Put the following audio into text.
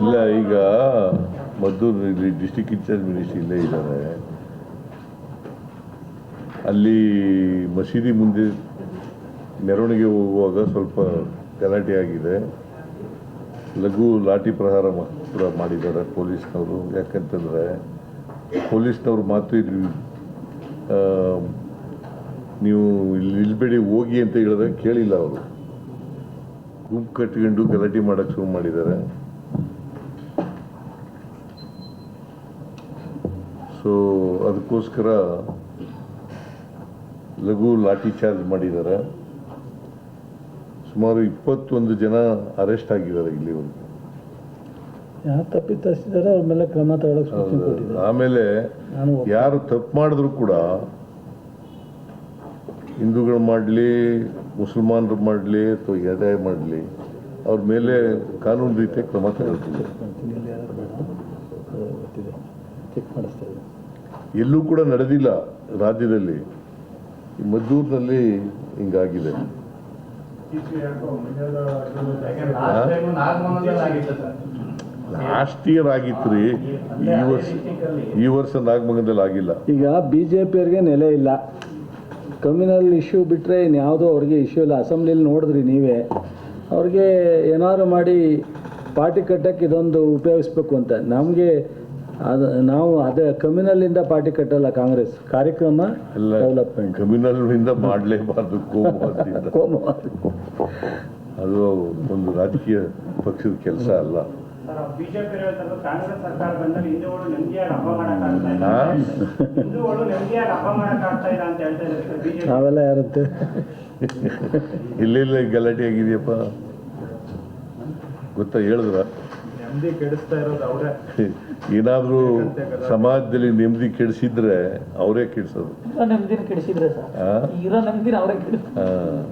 ಇಲ್ಲ ಈಗ ಮದ್ದೂರು ಇಲ್ಲಿ ಡಿಸ್ಟಿಕ್ ಇನ್ಚಾರ್ಜ್ ಮಿನಿಸ್ಟ್ರಿ ಇಲ್ಲೇ ಇದ್ದಾರೆ. ಅಲ್ಲಿ ಮಸೀದಿ ಮುಂದೆ ಮೆರವಣಿಗೆ ಹೋಗುವಾಗ ಸ್ವಲ್ಪ ಗಲಾಟೆ ಆಗಿದೆ. ಲಘು ಲಾಠಿ ಪ್ರಹಾರ ಕೂಡ ಮಾಡಿದ್ದಾರೆ ಪೊಲೀಸ್ನವರು. ಯಾಕಂತಂದರೆ ಪೊಲೀಸ್ನವ್ರ ಮಾತು ಇಲ್ಲಿ ನೀವು ಇಲ್ಲಿ ನಿಲ್ಬೇಡಿ ಹೋಗಿ ಅಂತ ಹೇಳಿದ್ರೆ ಕೇಳಿಲ್ಲ ಅವರು. ಗುಂಪು ಕಟ್ಕೊಂಡು ಗಲಾಟೆ ಮಾಡಕ್ಕೆ ಶುರು ಮಾಡಿದ್ದಾರೆ. ಸೊ ಅದಕ್ಕೋಸ್ಕರ ಲಘು ಲಾಠಿ ಚಾರ್ಜ್ ಮಾಡಿದ್ದಾರೆ. ಸುಮಾರು ಇಪ್ಪತ್ತೊಂದು ಜನ ಅರೆಸ್ಟ್ ಆಗಿದ್ದಾರೆ ಇಲ್ಲಿವರೆಗೆ ಯಾರು ತಪ್ಪಿತಸ್ತಿದ್ದಾರೆ ಅವ್ರ ಮೇಲೆ ಕ್ರಮ ತಗೊಳಕ್ಕೆ. ಆಮೇಲೆ ಯಾರು ತಪ್ಪು ಮಾಡಿದ್ರು ಕೂಡ ಹಿಂದೂಗಳು ಮಾಡಲಿ, ಮುಸಲ್ಮಾನರು ಮಾಡಲಿ ಅಥವಾ ಯಾವುದೇ ಮಾಡಲಿ, ಅವ್ರ ಮೇಲೆ ಕಾನೂನು ರೀತಿಯ ಕ್ರಮ ತಗೊಳ್ತಿದೆ ಯಾರು ಎಲ್ಲೂ ಕೂಡ ನಡೆದಿಲ್ಲ ರಾಜ್ಯದಲ್ಲಿ. ಮದ್ದೂರಿನಲ್ಲಿ ಹಿಂಗಾಗಿದೆ. ಲಾಸ್ಟ್ ಇಯರ್ ಆಗಿತ್ತು ರೀ ಈ ವರ್ಷ ಈ ವರ್ಷ ನಾಗಮಂಗಲದಲ್ಲಿ ಆಗಿಲ್ಲ. ಈಗ ಬಿಜೆಪಿಯವರಿಗೆ ನೆಲೆ ಇಲ್ಲ. ಕಮ್ಯುನಲ್ ಇಶ್ಯೂ ಬಿಟ್ಟರೆ ಇನ್ಯಾವುದೋ ಅವ್ರಿಗೆ ಇಶ್ಯೂ ಇಲ್ಲ. ಅಸೆಂಬ್ಲಿಲಿ ನೋಡಿದ್ರಿ ನೀವೇ. ಅವ್ರಿಗೆ ಏನಾದ್ರು ಮಾಡಿ ಪಾರ್ಟಿ ಕಟ್ಟಕ್ಕೆ ಇದೊಂದು ಉಪಯೋಗಿಸ್ಬೇಕು ಅಂತ. ನಮಗೆ ಅದು ನಾವು ಅದೇ ಕಮ್ಯುನಲ್ಲಿಂದ ಪಾರ್ಟಿ ಕಟ್ಟಲ್ಲ ಕಾಂಗ್ರೆಸ್. ಕಾರ್ಯಕ್ರಮ ಡೆವಲಪ್ಮೆಂಟ್ ಕಮ್ಯುನಲ್ನಿಂದ ಮಾಡಲೇಬಾರ್ದು ಅದು ಒಂದು ರಾಜಕೀಯ ಪಕ್ಷದ ಕೆಲಸ ಅಲ್ಲ. ನಾವೆಲ್ಲ ಯಾರಂತೆ ಇಲ್ಲಿಲ್ಲ ಗಲಾಟೆ ಆಗಿದೆಯಪ್ಪ. ಗೊತ್ತಾ ಹೇಳಿದ್ರ? ನೆಮ್ಮದಿ ಕೆಡಿಸ್ತಾ ಇರೋದು ಅವರೇ. ಏನಾದರೂ ಸಮಾಜದಲ್ಲಿ ನೆಮ್ಮದಿ ಕೆಡಿಸಿದ್ರೆ ಅವರೇ ಕೆಡಿಸೋದು.